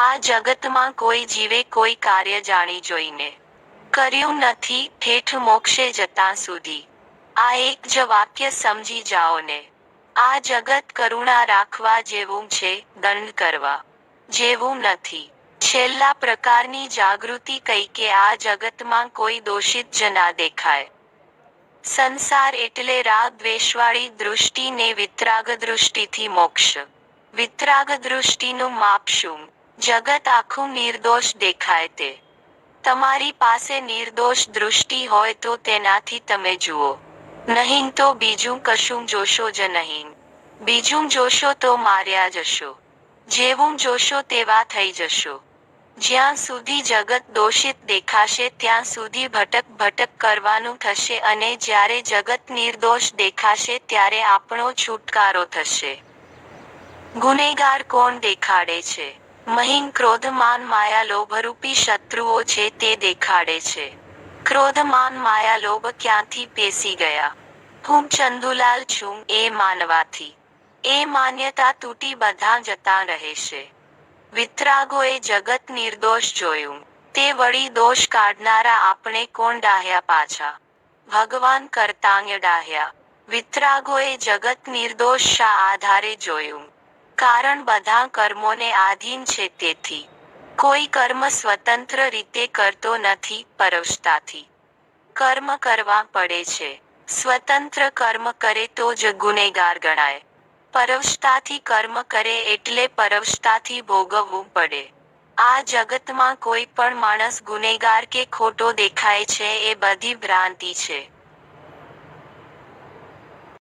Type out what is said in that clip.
આ જગતમાં કોઈ જીવે કોઈ કાર્ય જાણી જોઈને. કર્યું નથી, ઠેઠ મોક્ષે જતાં સુધી. આ એક જ વાક્ય સમજી જાઓ ને. આ જગત કરુણા રાખવા જેવું છે, દંડ કરવા. જેવું નથી. છેલ્લા પ્રકારની જાગૃતિ કઈ કે આ જગતમાં કોઈ દોષિત જ ના દેખાય. સંસાર એટલે રાગ દ્વેષવાળી દૃષ્ટિને વિતરાગ દૃષ્ટિથી મોક્ષ. વિતરાગ દૃષ્ટિનું માપ શું? જગત આખું નિર્દોષ દેખાય તે. તમારી પાસે નિર્દોષ દૃષ્ટિ હોય તો તેનાથી તમે જુઓ. નહીં તો બીજું કશું જોશો જ નહીં. બીજું જોશો તો માર્યા જશો. જેવું જોશો તેવા થઈ જશો. જ્યાં સુધી જગત દોષિત દેખાશે ત્યાં સુધી ભટક ભટક કરવાનું થશે અને જ્યારે જગત નિર્દોષ દેખાશે ત્યારે આપણો છુટકારો થશે. ગુનેગાર કોણ દેખાડે છે? મહિન ક્રોધમાન માયા લોભરૂપી શત્રુઓ છે તે દેખાડે છે. ક્રોધમાન માયા લોભ ક્યાંથી પેસી ગયા? હું ચંદુલાલ છું, એ માનવાથી. એ માન્યતા તૂટી બધા જતા રહેશે વિતરાગોએ જગત નિર્દોષ જોયું. તે વળી દોષ કાઢનારા આપણે કોણ ડાહ્યા પાછા? ભગવાન કરતાંગ ડાહ્યા. વિતરાગોએ જગત નિર્દોષ શા આધારે જોયું? કારણ બધા કર્મોને આધીન છે તેથી. કોઈ કર્મ સ્વતંત્ર રીતે કરતો નથી પરવશતાથી કર્મ કરવા પડે છે. સ્વતંત્ર કર્મ કરે તો જ ગુનેગાર ગણાય. પરવશતાથી કર્મ કરે એટલે પરવશતાથી ભોગવવું પડે. આ જગતમાં કોઈ પણ માણસ ગુનેગાર કે ખોટો દેખાય છે એ બધી ભ્રાંતિ છે.